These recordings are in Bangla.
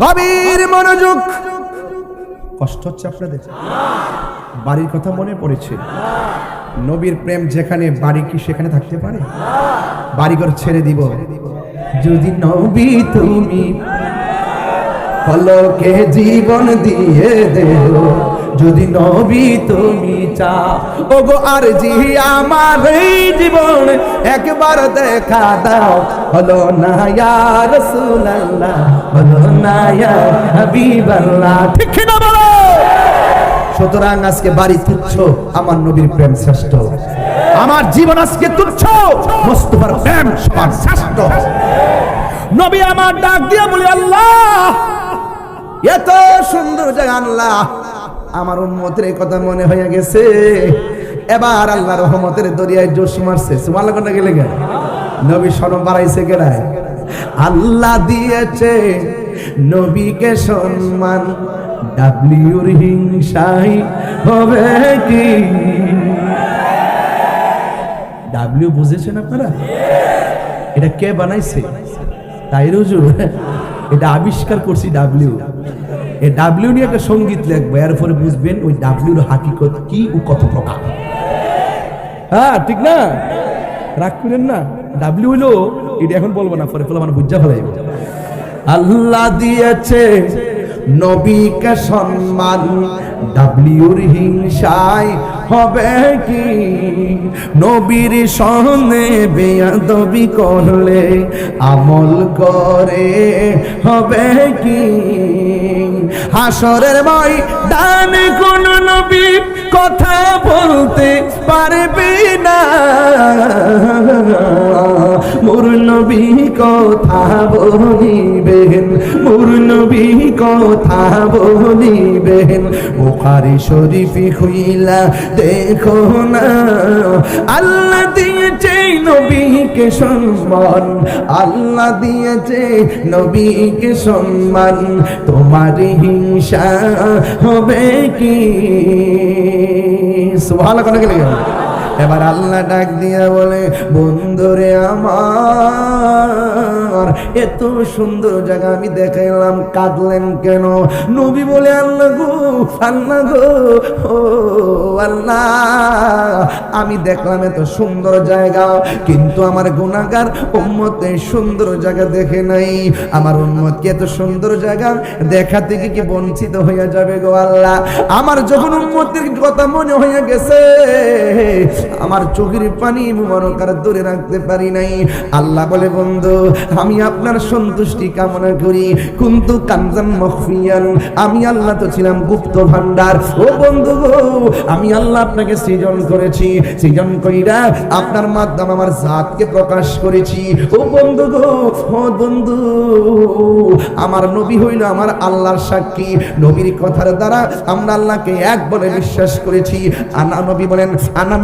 গভীর মনোযোগ। কষ্ট হচ্ছে আপনাদের? বাড়ির কথা মনে পড়েছে। নবীর প্রেম যেখানে, বাড়ি কি সেখানে থাকতে পারে? বাড়িঘর ছেড়ে দিব। যদি নবী তুমি, ফলকে জীবন দিয়ে দেব যদি নবী তুমি চাও, ওগো আর জি আমার জীবন একবার দেখা দাও। হলো না ইয়া হলো না হাবিবাল্লাহ। ঠিক না বলো? সুতরাং আজকে বাড়ি তুচ্ছ, আমার নবীর প্রেম শ্রেষ্ঠ। আমার জীবন আজকে তুচ্ছ, মোস্তফার প্রেম সবার শ্রেষ্ঠ। নবী আমার ডাক দিয়ে বলি, আল্লাহ, এত সুন্দর জায়গা আল্লাহ আমার উন্মতের এই কথা মনে হয়ে গেছে। এবার আল্লাহ রহমতের দরিয়ায় জোশ মারছে। সুমাল গেলে গে নবী সরম বাড়াইছে গেলায় আল্লাহ দিয়েছে নবীকে সম্মান। ডাব্লিউর হিংসাই হবে কি? ডাব্লিউ বুঝেছেন আপনারা? এটা কে বানাইছে? তাই রুজু এটা আবিষ্কার করছি ডাব্লিউ। এই ডাব্লিউ নিয়ে একটা সংগীত লিখব, এরপরে বুঝবেন ওই ডাব্লিউর হাকিকত কি ও কত প্রকার। হ্যাঁ ঠিক না? রাগ করেন না। ডাব্লিউ হইল এটা এখন বলব না, পরে আমার বুঝা ফেলাইব আল্লাহ দিয়েছে নবীকে সম্মান ডাব্লিউর হিংসায় হবে কি? নবীর সহনে বেয়াদবি করলে আমল করে হবে কি? হাসরের ভাই ডান কোন নবী কথা বলতে পারবে না। মোর নবী কথা বলিবেন মোর নবী কথা বলিবেন। বুখারি শরীফি হইলা দেখো না, আল্লাহ দিয়েছে নবীকে সম্মান, আল্লাহ দিয়েছে নবীকে সম্মান। তোমার হিংসা হবে কি? সুবহানাল্লাহ কোন গেলে। এবার আল্লাহ ডাক দিয়া বলে, বন্ধুরে আমার, এত সুন্দর জায়গা আমি দেখাইলাম, কাঁদলেন কেন? নবী বলে, আল্লাহ গো আল্লাহ গো, ও আল্লাহ, আমি দেখলাম এত সুন্দর জায়গা, কিন্তু আমার গুণাগার উম্মত সুন্দর জায়গা দেখে নাই। আমার উম্মত কি এত সুন্দর জায়গা দেখা থেকে কি বঞ্চিত হয়ে যাবে গো আল্লাহ? আমার যখন উম্মতের কথা মনে হয়ে গেছে আমার চোখের পানি মুবারকার দূরে রাখতে পারি নাই। আল্লাহ বলে, বন্ধু, আমি আপনার সন্তুষ্টি কামনা করি। কিন্তু কানজান মখফিয়ান। আমি আল্লাহ তো ছিলাম গুপ্ত ভান্ডার ও বন্ধু আমি আল্লাহ আপনাকে সৃজন করেছি। সৃজন কইরা আপনার মাধ্যমে আমার জাতকে প্রকাশ করেছি। ও বন্ধু গো, ও বন্ধু, আমার নবী হইল আমার আল্লাহর সাক্ষী। নবীর কথার দ্বারা আমরা আল্লাহকে এক বলে বিশ্বাস করেছি। আনা নবী বলেন, আনা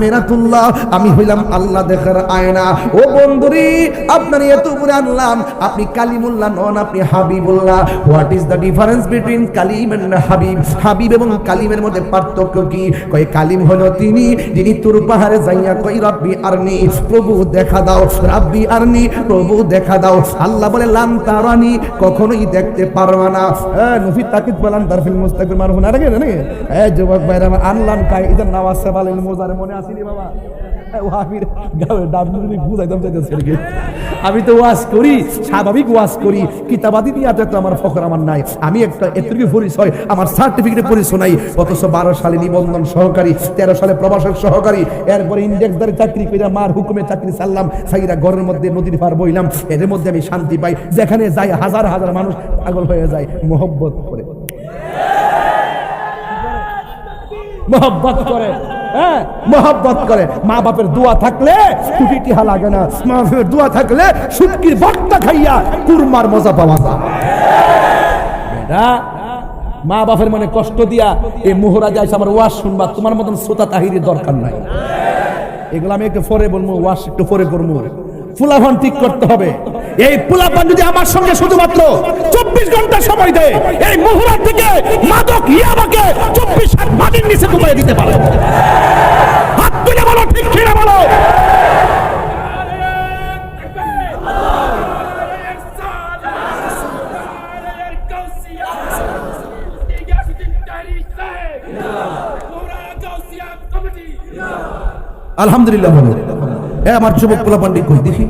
আমি হইলাম আল্লাহ দেখার আয়না। ও বন্ধুরি, আপনার এত উপরে আনলাম। আপনি কালিমুল্লাহ নন, আপনি Habibullah. What is the difference between Kalim and Habib? Habib এবং কালিমের মধ্যে পার্থক্য কি? কালিম তিনি, যিনি তুর পাহাড়ে যাইয়া কই রাব্বি আরনি, প্রভু দেখা দাও, রাব্বি আরনি, প্রভু দেখা দাও। আল্লাহ বলে, লান তারানি, কখনোই দেখতে পারবা না। নফি তাকিদ বলান তারফিল মুস্তাকির মারহুন। আরে এ, যুবক আনলাম কাই মোজারে, মনে আসিনি বাবা? আমি তো ওয়াজ করি, স্বাভাবিক ওয়াজ করি, কিতাবাদি দিয়ে তো আমার ফখর আমার নাই। আমি একটা এতটুকু পরিচয়, আমার সার্টিফিকেট পরিচয় নাই, অথচ বারো সালে নিবন্ধন সহকারী, তেরো সালে প্রবাসক সহকারী, এরপরে ইন্ডেক্সদারি চাকরি করে মার হুকুমে চাকরি চাললাম সাইরা ঘরের মধ্যে নদীর পার বইলাম, এদের মধ্যে আমি শান্তি পাই, যেখানে যাই হাজার হাজার মানুষ পাগল হয়ে যায়, মোহব্বত করে। মোহব্বত করে। হ্যাঁ মোহাব্বত করে। মা বাপের দোয়া থাকলে টিহা লাগে না। মা বাপের দোয়া থাকলে সুটকির বক্তা খাইয়া কুরমার মজা পাওয়া যায়। মা বাপের মনে কষ্ট দিয়া এই মোহরা যাইছে আমার ওয়াশ শুনবা, তোমার মতন শ্রোতা তাহিরের দরকার নাই। এগুলো আমি একটু পরে বলব ওয়াশ একটু পরে করব। ফুলাফান ঠিক করতে হবে। এই ফুলাফান যদি আমার সঙ্গে শুধুমাত্র চব্বিশ ঘণ্টা সময় দেয়, এই মহুরার থেকে মাদক ইয়াবাকে চব্বিশ হাত মাটির নিচে ডুবাই দিতে পারে। হাত তুলে বলো, ঠিক কিনা বলো? আলহামদুলিল্লাহ এ আমার যুবক পোলা পান্ডি কই দেখি?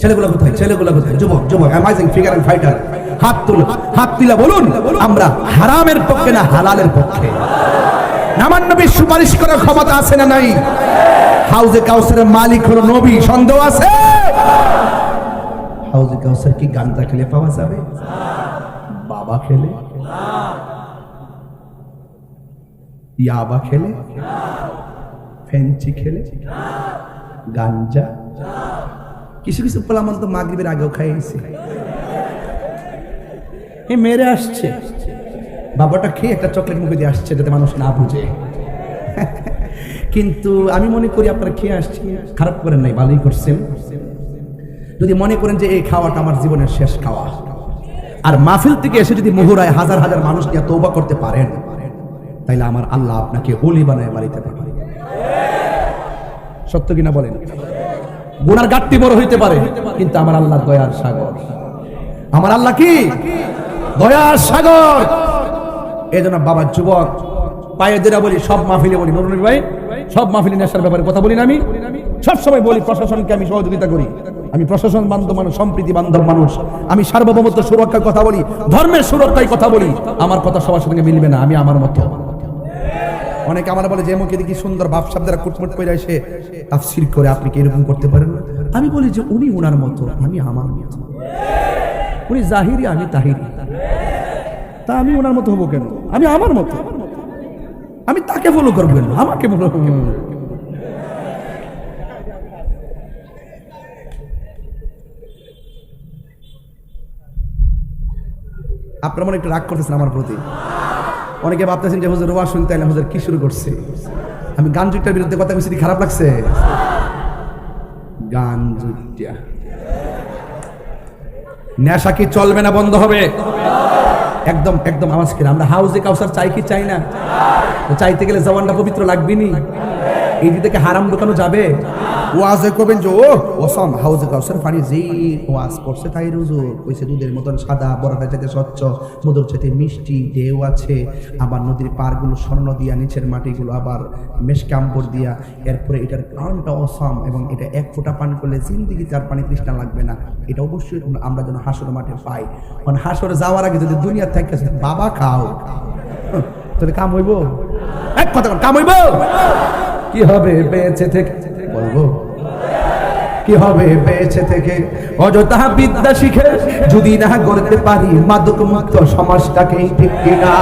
ছেলেগুলো কোথায়? ছেলেগুলো কোথায়? যুবক যুবক অ্যামাইজিং ফিগার এন্ড ফাইটার হাত তুল, হাত তুলা বলুন, আমরা হারামের পক্ষে না হালালের পক্ষে? নামান নবীর সুপারিশ করার ক্ষমতা আছে না নাই? হাউজে কাউসারের মালিক হলো নবী, সন্দেহ আছে? হাউজে কাউসার কি গাঞ্জা খেলে পাওয়া যাবে? বাবা খেলে? ইয়াবা খেলে? ফেঞ্চি খেলে? গাঞ্জা। কিছু কিছু পোলামান তো মাগরিবের আগেও খাইয়েছে। এ মেরে আসছে। বাবাটা খেয়ে একটা চকলেট মুখে দিয়ে আসছে যাতে মানুষ না বুঝে। কিন্তু আমি মনে করি আপনারা খেয়ে আসছি খারাপ করেন নাই ভালোই করছেন। যদি মনে করেন যে এই খাওয়াটা আমার জীবনের শেষ খাওয়া। আর মাহফিল থেকে এসে যদি মুহুরায় হাজার হাজার মানুষ নিয়ে তৌবা করতে পারেন তাইলে আমার আল্লাহ আপনাকে অলি বানায় বাড়িতে পারে সত্য কিনা বলেন? গুনার গাঠটি বড় হইতে পারে, কিন্তু আমার আল্লাহ দয়ার সাগর। আমার আল্লাহ কি? দয়ার সাগর। এই জন্য বাবার যুবক পায়ে যেটা বলি, সব মাহফিলে বলি নুরুল ভাই, সব মাহফিলে নেশার ব্যাপারে কথা বলি না আমি। সব সময় বলি, প্রশাসনকে আমি সহযোগিতা করি। আমি প্রশাসন বান্ধব মানুষ, সম্প্রীতি বান্ধব মানুষ। আমি সার্বভৌমত্ব সুরক্ষার কথা বলি, ধর্মের সুরক্ষায় কথা বলি। আমার কথা সবার সঙ্গে মিলবে না, আমি আমার মতো। অনেকে আমার বলে, যে মুখে দেখি সুন্দর ভাবসাব দ্বারা কুটমুট করে এসে তাফসির করে, আপনি কি এরকম করতে পারেন? আমি বলি যে উনি ওনার মতো, আমি আমার মতো। উনি জাহিরি, আমি তাহিরি। তা আমি ওনার মতো হব কেন? আমি আমার মতো। আমি তাকে ফলো করব কেন? আমাকে ফলো আপনার মনে একটু রাগ করতেছেন আমার প্রতি? অনেকে ভাবতেছেন যে হুজুর ওয়া শুনতে এলাম হুজুর কি শুরু করছে? আমি গান জুটটার বিরুদ্ধে কথা বলছি খারাপ লাগছে? গান জুটিয়া। নেশা কি চলবে না বন্ধ হবে? একদম একদম আমার করে, আমরা হাউজে কাউসার চাই কি চাই না? চাইতে গেলে জবানটা পবিত্র লাগবে নি এই দিকে হারাম দোকানও যাবে? ওয়াজে করবেন যে ও ওসম, হাউজে কাউসার পানি যেই ওয়াজ করছে তাই রুজু। কইছে, দুধের মতন সাদা বরফের চাইতে স্বচ্ছ, মধুর চাইতে মিষ্টি ঢেউ আছে। আবার নদীর পারগুলো স্বর্ণ দিয়া, নিচের মাটিগুলো আবার মেশকাম্বর দিয়া। এরপরে এটার প্রাণটা অসম এবং এটা এক ফোঁটা পান করলে জিন্দিগি তার পানি তৃষ্ণা লাগবে না। এটা অবশ্যই আমরা যেন হাসর মাঠে পাই। কারণ হাসরে যাওয়ার আগে যদি দুনিয়া থেকে বাবা খাও। তোর কাম হইব? এক কথা কাম হইব? কি হবে বেঁচে থেকে? বলব। কি হবে বেঁচে থেকে? অযথা বিদ্যা শিখে যদি না করতে পারি মাদক মুক্ত সমাজটাকে ঠিক কিনা?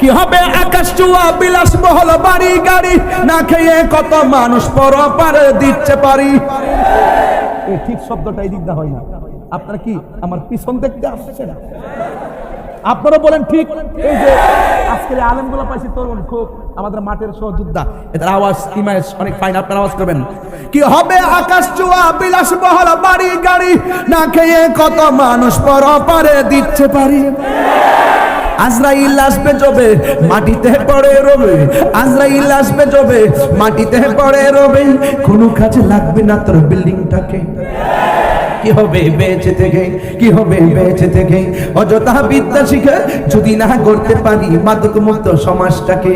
কি হবে আকাশ চুয়া বিলাস বহল বাড়ি গাড়ি? না খেয়ে কত মানুষ পর পারে দিচ্ছে পারি? এই ঠিক শব্দটাই দিকদা হয় না। আপনারা কি আমার পিছন দেখতে আসছেন? আপনারা বলেন ঠিক, এই যে আজকের আলেমগুলো পাইছি তরুণ খুব, আমাদের মাঠের সহযোদ্ধা, এদের আওয়াজ ইমাজ অনেক ফাইন, আপনারা আওয়াজ করবেন। কি হবে আকাশ চুয়া বিলাস বহল বাড়ি গাড়ি, না খেয়ে কত মানুষ পর পারে দিচ্ছে পারি? আজরাইল আসবে জবে মাটিতে পড়ে রবে, আজরাইল আসবে জবে মাটিতে পড়ে রবে, কোনো কাজে লাগবে না তোর বিল্ডিংটাকে। কি হবে বেঁচে থেকে? কি হবে বেঁচে থেকে? অযথা বিদ্যা শিখে যদি না করতে পারি মাদক মুক্ত সমাজটাকে।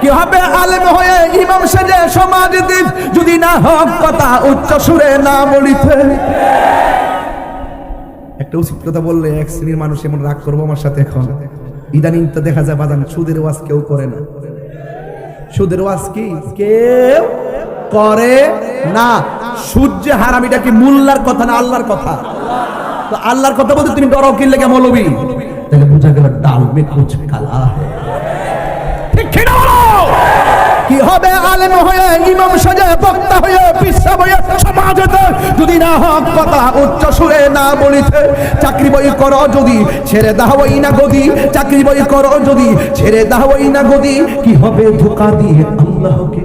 কি হবে আলেম হয়ে ইমাম সেজে সমাজ দ্বীপ যদি না হক কথা উচ্চ সুরে না বলিতে। একটা উচিত কথা বললে এক শ্রেণির মানুষ এমন রাগ করব আমার সাথে এখন। ইদানিং তো দেখা যায় বাদান, সুদের ওয়াজ কেউ করে না। সুদের ওয়াজ কি? কেউ করে না। সূর্য হারামিটা কি মুল্লার কথা না আল্লাহর কথা? তো আল্লাহর কথা বলতে তুমি ডরো কিনলে কে মৌলবি? তাহলে বুঝা গেল ডাল মে কুছ কালা কি হবে আলেম হয়ে, ইমাম সাজে, বক্তা হয়ে পিসাব হয়ে যদি না হক কথা উচ্চ সুরে না বলিতে, চাকরি বই করো যদি, ছেড়ে দাওই না গদি। চাকরি বই করো যদি, ছেড়ে দাওই না গদি। কি হবে ধোকা দিয়ে আল্লাহকে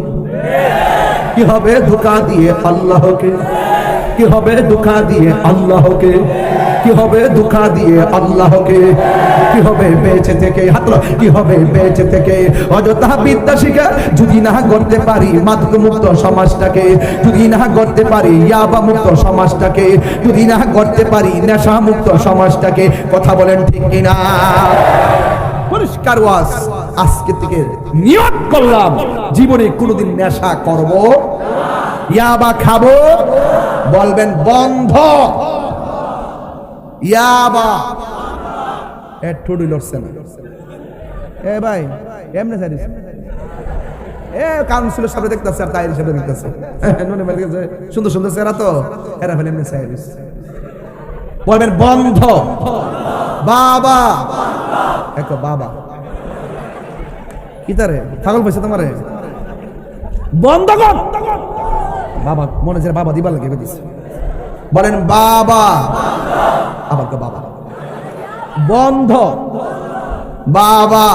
কি হবে ধোকা দিয়ে আল্লাহকে? কি হবে ধোকা দিয়ে আল্লাহকে? কি হবে ধোকা দিয়ে আল্লাহকে? কি হবে বেঁচে থেকে হাতলো কি হবে বেঁচে থেকে? অযথা বিদ্যা শিখে যদি না করতে পারি মাদক মুক্ত সমাজটাকে, যদি না করতে পারি ইয়াবা মুক্ত সমাজটাকে, যদি না করতে পারি নেশা মুক্ত সমাজটাকে, কথা বলেন ঠিক কিনা? পরিষ্কার ওয়াজ। আজকে থেকে নিয়ত করলাম, জীবনে কোনোদিন নেশা করব, ইয়াবা খাব, বলবেন বন্ধ। ইয়াবা। এ ঠুডি লড়ছে না। এ ভাই, এমনি সারিস এ কাউন্সিলের সামনে দেখতেছে আর তাইর সামনে দেখতেছে। সুন্দর সুন্দর চেহারা তো, এরা ফেলে এমনি সারিস বলবেন বন্ধ। বাবা। একো বাবা। কি তারে ছাগল পাইছে তোমারে? বন্ধ কর! বাবা, মনে হচ্ছে বাবা দিবার লাগে দিছে বলেন, বাবা। আবার বাবা। বন্ধ। বাবা।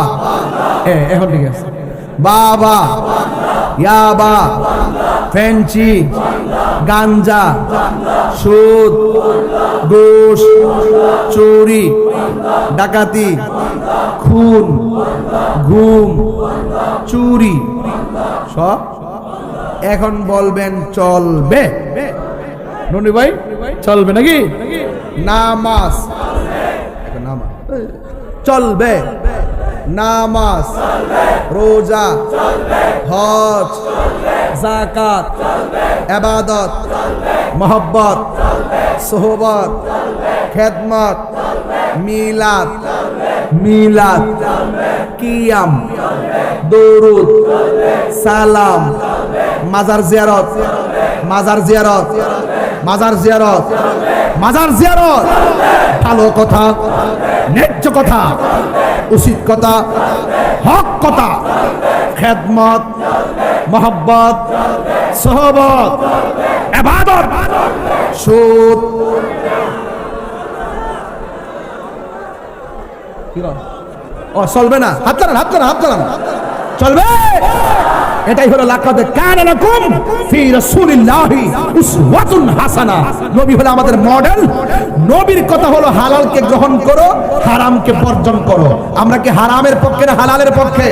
এখন ঠিক আছে। বাবা। ইয়াবা ফেঞ্চি গাঞ্জা। সুদ। ঘুষ। চুরি। ডাকাতি। খুন ঘুম চুরি, সব এখন বলবেন চলবে। ননি ভাই, চলবে নাকি? নামাজ। চলবে। নামাজ। রোজা। হজ। জাকাত এবাদত মোহব্বত। সোহবত। খেদমত। মিলাদ। মিলাদ, কিয়াম, দরুদ, সালাম, মাজার জিয়ারত মাজার জিয়ারত মাজার জিয়ারত মাজার জিয়ারত। ভালো কথা, ন্যায্য কথা, উচিত কথা, হক কথা, খেদমত, মোহব্বত, সহবত, এবাদত, সুদ কি কর? ও, চলবে না। হাত চালান হাত চালান হাত চালান চলবে! এটাই হলো লাকাদ কানা লাকুম ফি রাসূলিল্লাহি উসওয়াতুন হাসানা। নবী হলো আমাদের মডেল নবীর কথা হলো হালালকে গ্রহণ করো, হারামকে বর্জন করো। আমরা কি হারামের পক্ষে না হালালের পক্ষে?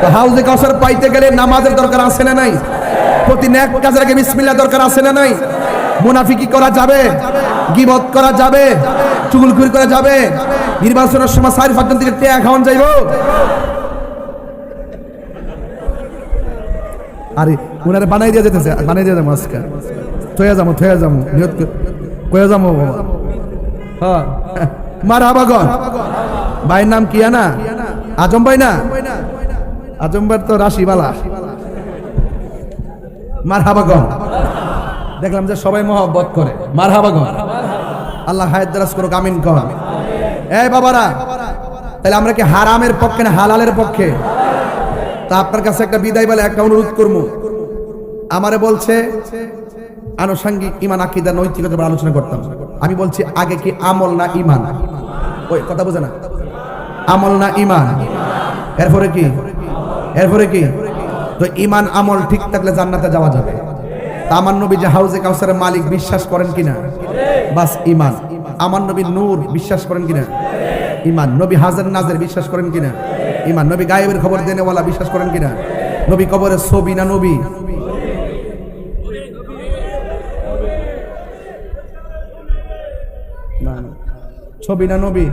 তো হাউজে কাউসার পাইতে গেলে নামাজের দরকার আছে না নাই? প্রতি নেক কাজের আগে বিসমিল্লাহ দরকার আছে না নাই? মুনাফিকি করা যাবে, গিবত করা যাবে চুগলখুরি করা যাবে, নির্বাচনের সময় সারি ফাঁকন থেকে টেয়া খাওয়ান যাইব। আরে, উনারে বানাই দিয়ে যেতেছে, বানাই দিয়ে যাব আজকে। থয়ে যাব থয়ে যাব, নিয়ত কয়ে যাব বাবা। হ্যাঁ মার হাবাগন ভাইয়ের নাম কি না আজম ভাই না? আজম ভাই তো রাশিবালা মার হাবাগন দেখলাম যে সবাই মহব্বত করে। মার হাবাগন আল্লাহ হায়াত দারাজ করুক, আমিন কর এই বাবারা, তাহলে আমরা কি হারামের পক্ষে না হালালের পক্ষে? তা আপনার কাছে একটা বিদায় বলে একটা অনুরোধ করব। আমারে বলছে, আনুষঙ্গিক ইমান আকিদা নৈতিকতার উপর আলোচনা করতাম। আমি বলছি, আগে কি আমল না ইমান ওই কথা বোঝে না। আমল না ইমান এরপরে কি? এরপরে কি? তো ইমান আমল ঠিক থাকলে জান্নাতে যাওয়া যাবে। আমার নবী যে হাউজে কাউসারের মালিক বিশ্বাস করেন কিনা? বাস ইমান আমার নবী নূর বিশ্বাস করেন কিনা? ইমান নবী হাজার নাজের বিশ্বাস করেন কিনা? ইমান নবী গায়েবের খবর দেনেওয়ালা বিশ্বাস করেন কিনা? নবী কবরের ছবি না নবী। ছবি না নবী?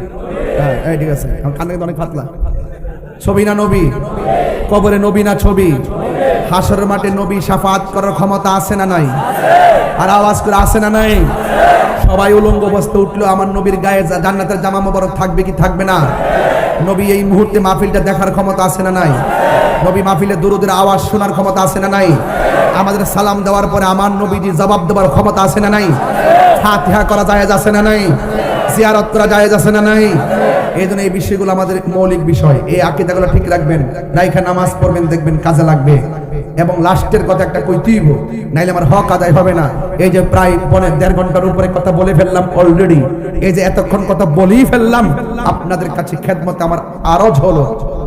হ্যাঁ ঠিক আছে। কানে অনেক পাতলা ছবি না নবী? কবরে নবী না ছবি? হাসরের মাঠে নবী সাফাত করার ক্ষমতা আছে না নাই? আর আওয়াজ করে আছে না নাই? সবাই উলঙ্গ অবস্থা উঠল, আমার নবীর গায়ে জান্নাতের জামা মোবারক থাকবে কি থাকবে না? নবী এই মুহূর্তে মাহফিলটা দেখার ক্ষমতা আছে না নাই? নবী মাহফিলে দুরুদের আওয়াজ শোনার ক্ষমতা আছে না নাই? আমাদের সালাম দেওয়ার পরে আমার নবীজি জবাব দেওয়ার ক্ষমতা আছে না নাই? ফাতিহা করা যায় আছে না নাই? জিয়ারত করা যায় আছে না নাই? এই জন্য এই বিষয়গুলো আমাদের মৌলিক বিষয়। এই আকিদাগুলো ঠিক রাখবেন, রাইখা নামাজ পড়বেন, দেখবেন কাজে লাগবে। এবং লাস্টের কথা একটা কইতেই নাইলে আমার হক আদায় হবে না। এই যে প্রায় পনেরো দেড় ঘণ্টার উপরে কথা বলে ফেললাম অলরেডি এই যে এতক্ষণ কথা বলেই ফেললাম, আপনাদের কাছে খেদমত আমার আরজ হলো।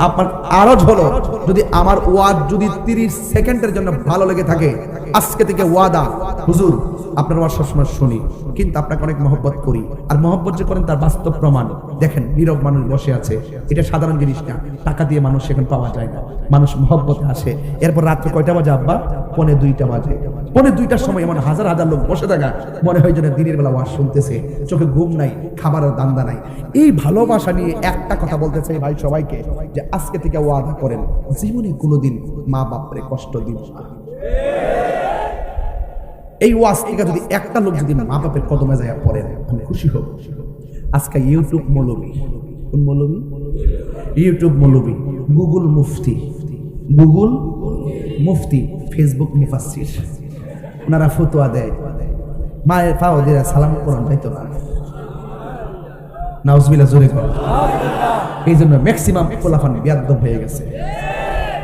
আপনার আরজ হলো, যদি আমার ওয়াদ যদি তিরিশ সেকেন্ডের জন্য ভালো লেগে থাকে, আজকে থেকে ওয়াদা। হুজুর, আপনার ওয়াদ সবসময় শুনি। কিন্তু আপনাকে অনেক মহব্বত করি। আর মহব্বত যে করেন তার বাস্তব প্রমাণ। দেখেন, নীরব মানুষ বসে আছে। এটা সাধারণ জিনিস না। টাকা দিয়ে মানুষ সেখানে পাওয়া যায় না। মানুষ মহব্বতে আসে। এরপর রাত্রে কয়টা বাজে আব্বা? পনে দুইটা বাজে। পনে দুইটার সময় এমন হাজার হাজার লোক বসে থাকা। মনে হয় যেন দিনের বেলা ওয়াজ শুনতেছে। চোখে ঘুম নাই, খাবারের দান্দা নাই। এই ভালোবাসা নিয়ে একটা কথা বলতে চাই ভাই সবাইকে, যে আজকে থেকে ওয়াদা করেন, জীবনে কোনোদিন মা বাপরে কষ্ট দিব না। এই ওয়াজ থেকে যদি একটা লোক যদি মা বাপের কদমে যায় পড়েন আমি খুশি হব। আজকে ইউটিউব মৌলবী। কোন মৌলবী? ইউটিউব মৌলবী। গুগল মুফতি। গুগল মুফতি ফেসবুক মুফাসির ওনারা ফতোয়া দেয়। মায়ের পা ওদের সালাম কোরআন যাইতো না? নাউজবিল্লা জোরে কর। এই জন্য ম্যাক্সিমাম কোলাফান বিয়াদ্দম হয়ে গেছে।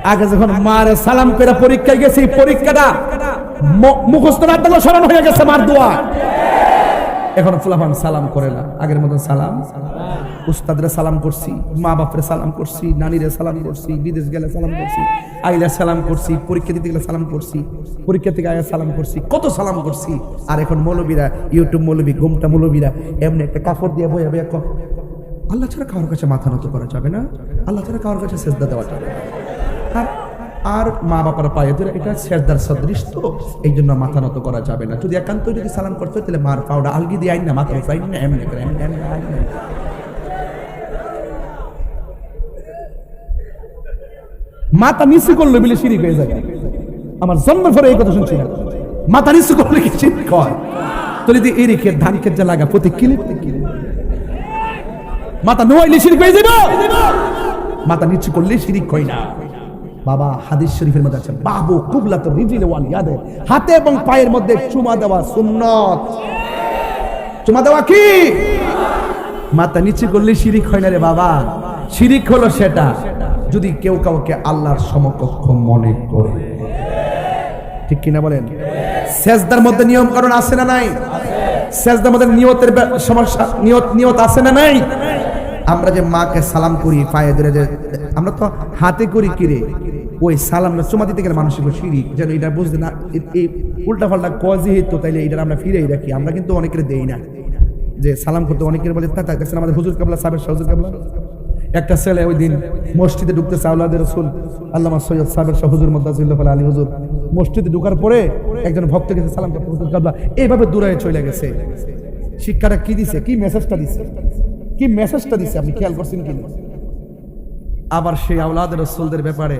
আগে যখন মার সালাম করে পরীক্ষায় গেছি, পরীক্ষাটা মুখস্থ না থাকলে স্মরণ হয়ে গেছে মার দোয়া। এখন ফুলাফান সালাম করে না। আগের মতন সালাম। উস্তাদরে সালাম করছি মা বাপরে সালাম করছি, নানিরে সালাম করছি, বিদেশ গেলে সালাম করছি, আইলে সালাম করছি, পরীক্ষা দিতে গেলে সালাম করছি, পরীক্ষা থেকে আগে সালাম করছি, কত সালাম করছি। আর এখন মৌলবীরা ইউটিউব মৌলবী, ঘুমটা মৌলবীরা, এমনি একটা কাপড় দিয়ে বয়ে বয়ে আল্লাহ ছাড়া কারোর কাছে মাথা নত করা যাবে না। আল্লাহ ছাড়া কারোর কাছে সেজদা দেওয়া যাবে না। আর আর মা বাবার পায়ে ধরে এটা শেষদার সদৃশ তো এই জন্য মাথা নত করা যাবে না। যদি একান্ত যদি সালাম করতে তাহলে মার পাউডা আলগি দিয়ে আইন না মাথা উঠাই না, এমনি করে। মাথা নিচু করলে বলে সিঁড়ি হয়ে যাবে আমার জন্মের পরে এই কথা শুনছি না মাথা নিচু করলে কি সিঁড়ি হয়? তো যদি এই রেখে ধান খেতে লাগা, প্রতি কিলিপ মাথা নোয়াইলে শিরিক হয়ে যাবে? মাথা নিচু করলে শিরিক হয় না। বাবা হাদিস শরীফের মধ্যে আছে বাবু কুবলা তো রিজিল ওয়াল ইয়াদে। হাতে এবং পায়ের মধ্যে চুমা দেওয়া সুন্নত। চুমা দেওয়া কি? মাথা নিচু করলে শিরিক হয় না রে বাবা। শিরিক হলো সেটা, যদি কেউ কাউকে আল্লাহর সমকক্ষ মনে করে। ঠিক কিনা বলেন? সেজদার মধ্যে নিয়ম কারণ আছে না নাই? সেজদার মধ্যে নিয়তের সমস্যা, নিয়ত নিয়ত আছে না নাই? আমরা যে মাকে সালাম করি, পায়ে ধরে যে আমরা তো হাতে করি কিরে ওই সালাম চুমা দিতে গেলে মানুষের শিরিক, যেন এটা বুঝতে না এই উল্টা পাল্টা কজি হইতো তাইলে এটা আমরা ফিরেই রাখি। আমরা কিন্তু অনেকের দেই না। যে সালাম করতে অনেকের বলে, তা দেখছেন আমাদের হুজুর কাবলা সাবের শাহ হুজুর কাবলা? একটা ছেলে ওই দিন মসজিদে ঢুকতে সাউলাদের রসুল, আল্লামা সৈয়দ সাহেবের শাহ হুজুর মদ্দাজুল্লাহ আলী হুজুর। মসজিদে ঢুকার পরে একজন ভক্ত গেছে, সালাম করতে হুজুর কাবলা। এইভাবে দূরে চলে গেছে। শিক্ষাটা কি দিছে? কি মেসেজটা দিছে? কি মেসেজটা দিছে? আপনি খেয়াল করছেন কি আবার সেই আওলাদের রসুলদের ব্যাপারে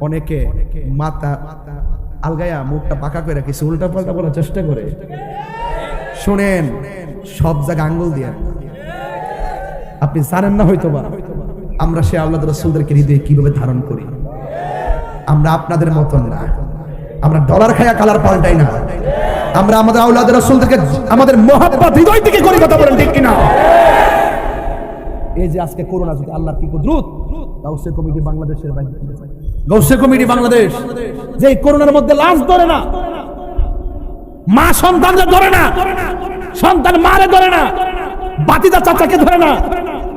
অনেকে মাথা আলগায়া মুখটা পাকা করে কিছু উল্টা পাল্টা বলার চেষ্টা করে। শোনেন, সব জায়গা আঙ্গুল দিয়ে। আপনি জানেন না হয়তো বা আমরা সে আল্লাহ রসুলদেরকে হৃদয়ে কীভাবে ধারণ করি। আমরা আপনাদের মতন না। আমরা ডলার খায়া কালার পাল্টাই না। আমরা আমাদের আউলাদ রসুলদেরকে, আমাদের মহাব্বত হৃদয় থেকে করি কথা বলেন ঠিক কিনা? এই যে আজকে করোনা যদি আল্লাহ কি দ্রুত সে কমিটি বাংলাদেশের বাইরে। গৌসে কমিটি বাংলাদেশ যে করোনার মধ্যে লাশ ধরে না, মা সন্তানকে ধরে না, সন্তান মারে ধরে না, বাতিদা চাচাকে ধরে না,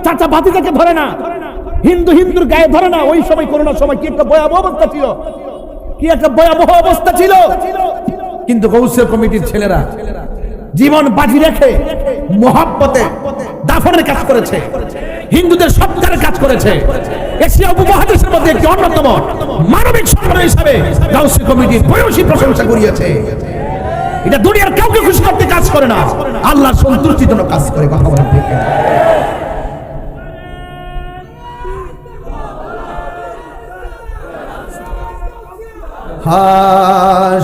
চাচা বাতিদাকে ধরে না, হিন্দু হিন্দুর গায়ে ধরে না, ওই সময় করোনার সময় কি একটা ভয়াবহ অবস্থা ছিল? কি একটা ভয়াবহ অবস্থা ছিল? কিন্তু গৌসের কমিটির ছেলেরা জীবন বাজি রেখে মোহাব্বতে দাফনের কাজ করেছে, হিন্দুদের সৎকারের কাজ করেছে এশিয়া উপমহাদেশের মধ্যে একটি অন্যতম মানবিক সংগঠন হিসাবে গাউসি কমিটি বয়সী প্রশংসা এটা দুনিয়ার কাউকে খুশি করতে কাজ করে না। আল্লাহর সন্তুষ্টির জন্য কাজ করে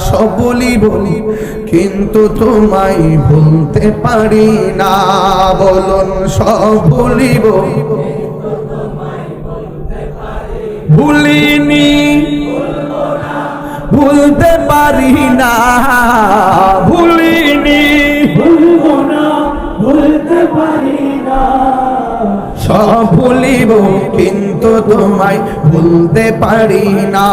সব বলি বলি কিন্তু তোমায় ভুলতে পারি না। বলুন, সব ভুলিব ভুলিনি। ভুলতে পারি না। ভুলিনি। ভুলবো না ভুলতে পারি না। সব ভুলিব কিন্তু তোমায় ভুলতে পারি না।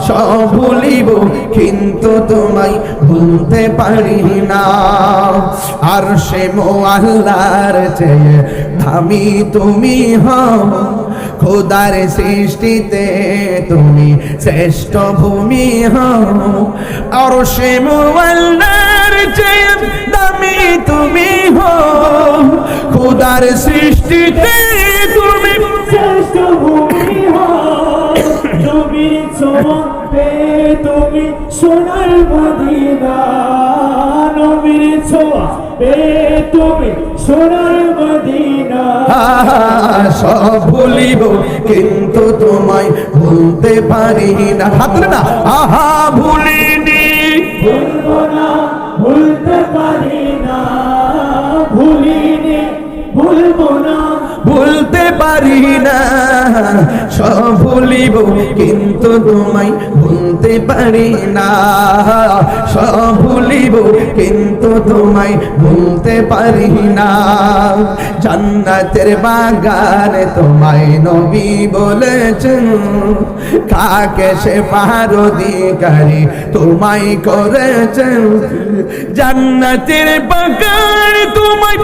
সব ভুলিব কিন্তু তোমায় ভুলতে পারি না। আর সে মোয়াল্লার চেয়ে দামি তুমি হও। খোদার সৃষ্টিতে তুমি শ্রেষ্ঠ ভূমি হও। আর সে মোয়াল্লার চেয়ে দামি তুমি হো খুদার সৃষ্টিতে তুমি শ্রেষ্ঠ ভূমি হয় নবীর ছোঁয়া তুমি সোনার মদিনা। নবীর ছোঁয়া তুমি সোনার মদিনা। সব ভুলিব কিন্তু তোমায় ভুলতে পারি না হাত না। আহা ভুলিনি। ভুলবো না ভুলতে পারি পারি না। সব ভুলিব, কিন্তু তোমায় ভুলতে পারি না। সব ভুলিব, কিন্তু তোমায় ভুলতে পারি না। জান্নাতের বাগানে তোমায় নবী বলেছেন, কাকে সে পারদিকারী তোমায় করেছেন? জান্নাতের বাগান তোমায়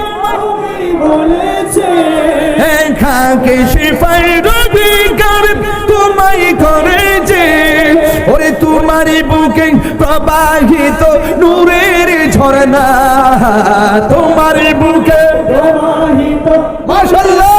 খাকে শিফাই রবিকার তোমায় করেছে। ওরে তোমারই বুকে প্রবাহিত নূরের ঝরনা তোমার বুকে প্রবাহিত মাশাল্লাহ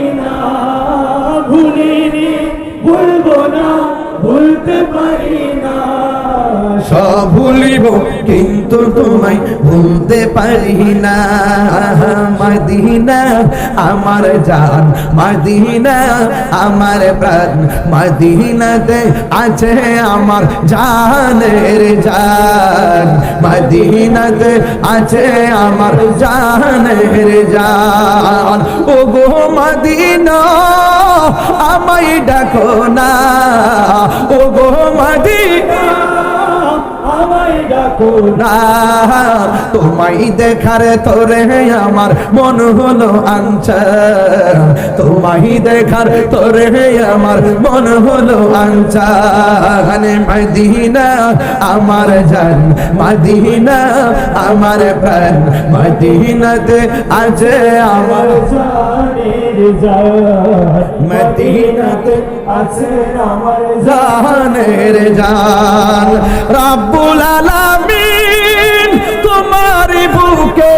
সব ভুলিব, কিন্তু তোমায় ভুলতে পারি না। মদিনা, আমার জান, মদিনা, আমার প্রাণ। মদিনাতে আছে আমার জানের জান। মদিনাতে আছে আমার জানের জান। ও গো মদিনা, আমায় ডাকো না। ও গো মদিনা আমায় ডাকো না। তোমায় দেখার তোরে আমার মন হলো আঞ্চা তোমায় দেখার তোরে আমার মন হলো আঞ্চা মদিনা আমার জান মদিনা আমার প্রাণ। মদিনাতে আছে আমার জানের জান মদিনাতে আছে আমার জানের জান। রাব্বুল আলামিন তোমার বুকে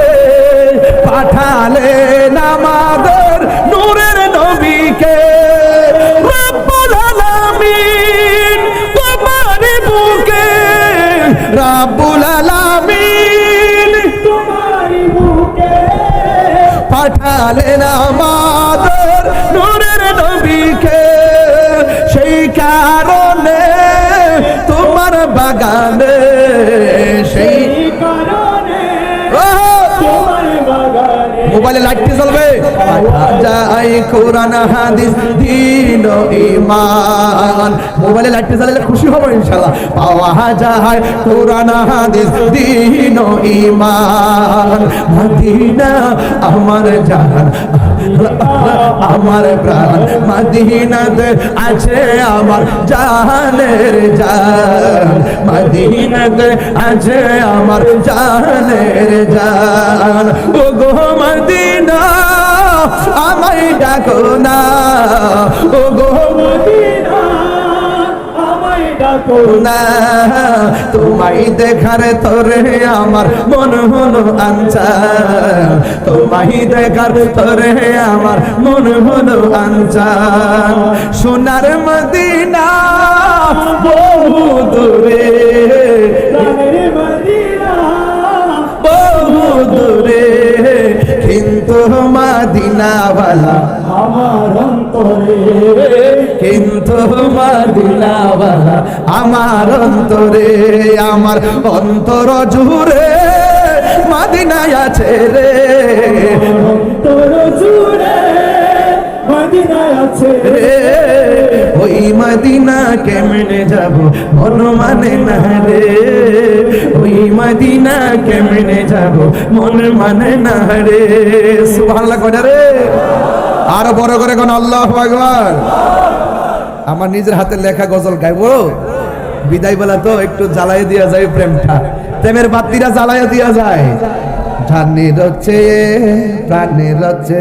পাঠালেন আমাদের নূরের নবীকে। রাব্বুল আলামিন বুকে মোবাইলে লাইটটি জ্বলবে। ইমান মোবাইলে লাইটটি জ্বালালে খুশি হব ইনশাআল্লাহ। পাওয়া যায় কোরআন, হাদিস, দিন ইমান মদিনা আমার জান আমার প্রাণ। মদিনাতে আছে আমার জানের জান। মদিনাতে আছে আমার জানের জান। ও গো মদিনা। আমায় ডাকো না। ও গো তোমায় দেখার তোরে আমার মন হলো আঞ্চা তোমায় দেখার তোরে আমার মন হলো আঞ্চা সোনার মদিনা বহু দূরে। মাদিনাওয়ালা। আমার অন্তরে। কিন্তু মাদিনাওয়ালা আমার অন্তরে আমার অন্তর জুড়ে মাদিনায় আছে রে। অন্তর জুড়ে মাদিনায় আছে রে ওই মাদিনা কেমনে যাব? মন মানে না রে। ওই মাদিনা কেমনে যাব? মন মানে না রে। সুবহানাল্লাহ কয় রে। আরও বড় করে কোন আল্লাহ আকবার। আমার নিজের হাতে লেখা গজল গাইবো। বিদায় বেলা তো একটু জ্বালাই দিয়া যায় প্রেমটা। প্রেমের বাতিরা জ্বালাইয়া দিয়া যায়। জানের হচ্ছে প্রাণের হচ্ছে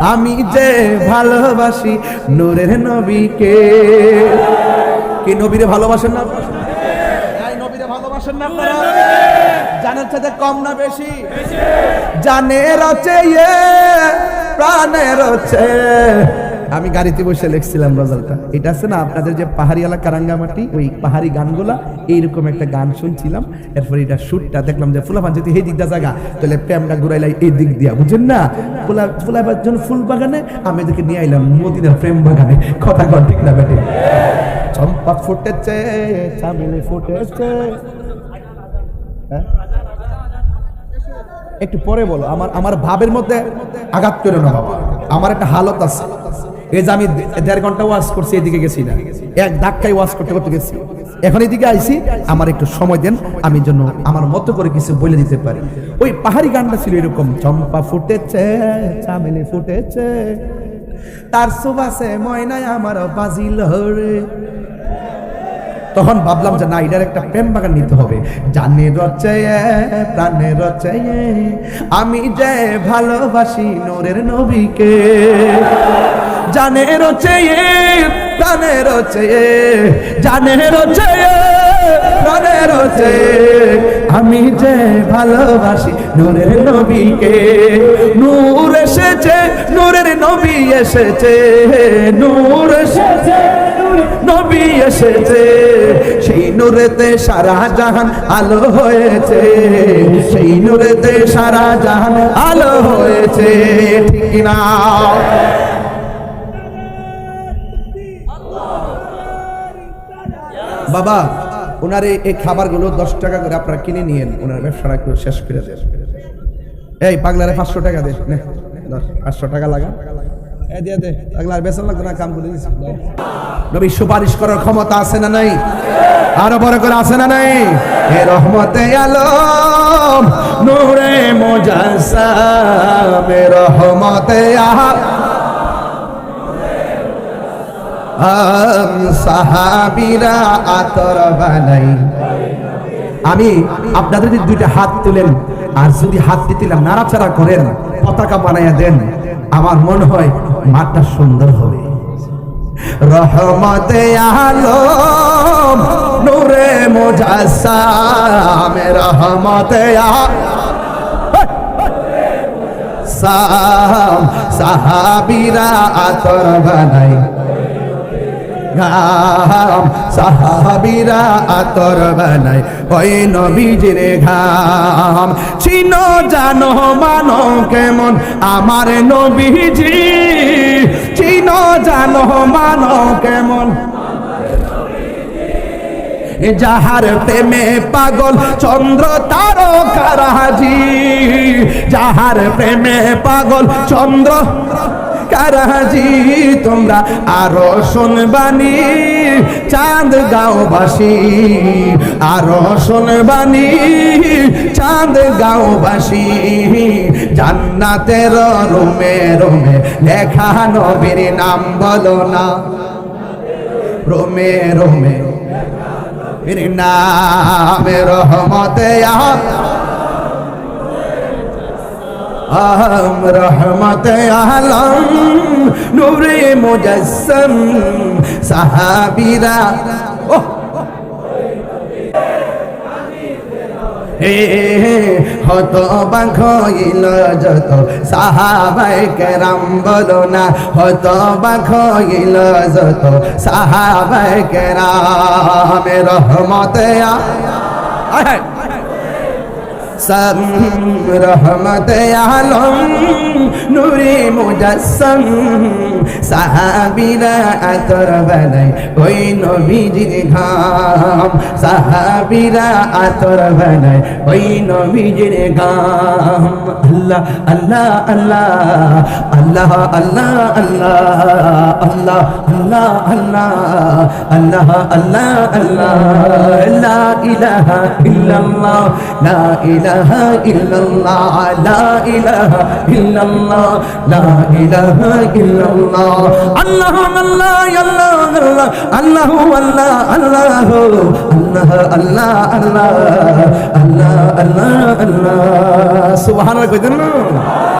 আমি যে ভালোবাসি নূরের নবীকে। কি নবীরে ভালোবাসেন না নবীরে ভালোবাসেন না জানের সাথে কম না বেশি? জানের ইয়ে প্রাণের হচ্ছে আমি গাড়িতে বসে লিখছিলাম গজলটা। এটা আছে না, আপনাদের যে পাহাড়ি এলাকা রাঙ্গামাটি ওই পাহাড়ি গানগুলা, এইরকম একটা গান শুনছিলাম। এরপর এটা শুটটা দেখলাম যে ফুলাফান যদি এই দিকটা জায়গা তাহলে প্রেমটা ঘুরাইলাই এই দিক দিয়া বুঝছেন না? ফুলা ফুলাবার জন্য ফুল বাগানে, আমি এদেরকে নিয়ে আইলাম মদিনার প্রেম বাগানে। কথা কন, ঠিক না বেটে? চম্পা ফুটেছে চামেলি ফুটেছে। হ্যাঁ? একটু পরে বলো, আমার আমার ভাবের মধ্যে আঘাত করে না বাবা। আমার একটা হালত আছে। এই যে আমি দেড় ঘণ্টা ওয়াশ করছি, এদিকে গেছি না। এক ধাক্কায় ওয়াশ করতে করতে গেছি। এখন এদিকে আইছি, আমার একটু সময় দেন, আমি জন্য আমার মতো করে কিছু বলে দিতে পারি। ওই পাহাড়ি গানটা ছিল এরকম, চম্পা ফুটেছে, চামেলি ফুটেছে, তার সুবাসে ময়নায় আমার বাজিল রে তখন ভাবলাম যে না, এটার একটা প্রেম বাগান নিতে হবে। জানে রচে, প্রাণে রচে, আমি যে ভালোবাসি নোরের নবীকে। জানে রচে প্রাণে রচে জানে রচে প্রাণে রচে আমি যে ভালোবাসি নূরের নবীকে, নূর এসেছে, নূরের নবী এসেছে, নূর এসেছে নবী এসেছে। সেই নূরেতে সারা জাহান আলো হয়েছে, সেই নূরেতে সারা জাহান আলো হয়েছে, ঠিক না বাবা ওনার এই- খাবারগুলো দশ টাকা করে আপনারা কিনে নিয়েন ওনার ব্যবসাটা একটু শেষ করে দেন। এই পাগলারে পাঁচশো টাকা দে পাঁচশো টাকা লাগা কাম সুপারিশ করার ক্ষমতা আছে না নাই? আরও বড় করে আছে না নাই? রহমতে আলম, নূরে মুজাসসাম হে রহমতে আম সাহাবিরা আতর বানাই। আমি আপনাদের যদি দুইটা হাত তুলেন, আর যদি হাত দিলাম নাড়াচাড়া করেন, পতাকা বানাইয়া দেন, আমার মনে হয় মাঠটা সুন্দর হবে। রহমতে আলম, নূরে মুজাসসাম, রহমতে সাহাবিরা আতর বানাই। ঘাম। সাহাবিরা আতর বানাই ওই নবীজির ঘাম। চিন, জানো, মানো, কেমন? আমার নবীজি। চিন, জানো, মানো, কেমন? যাহার প্রেমে পাগল, চন্দ্র তারকারাজি। যাহার প্রেমে পাগল, চন্দ্র কারাজি, তোমরা আরও শুনবানি চাঁদ গাঁওবাসী আরও শুনবানি চাঁদ গাঁওবাসী জান্নাতের রুমে রুমে লেখা নবীর নাম বলো না। রোমে রোমে নামে, রহমতে আম আম রহমতে আলম, নূরে মুজাসসম সাহাবীরা। ওহ। হত বাঘ যত সাহাবাই কেরাম, বলো না হত বাঘ যত সাহাবাই কেরাম রহমতে আ আয় হায়। সম রহমত আলম নুরে মুজাসম সাহাবিরা আতর বানাই ওই নবীজির ঘাম সাহাবিরা আতর বানাই ওই নবীজির ঘাম আল্লাহ আল্লাহ আল্লাহ আল্লাহ আল্লাহ আল্লাহ আল্লাহ আল্লাহ আল্লাহ আল্লাহ আল্লাহ আল্লাহ লা ইলাহা ইল্লাল্লাহ লা ইলাহা ইল্লাল্লাহ লা ইলাহা ইল্লাল্লাহ লা ইলাহা ইল্লাল্লাহ আল্লাহ আল্লাহ আল্লাহ আল্লাহ আল্লাহ আল্লাহ আল্লাহ আল্লাহ আল্লাহ আল্লাহ আল্লাহ আল্লাহ সুবহানাল্লাহ কইতেন না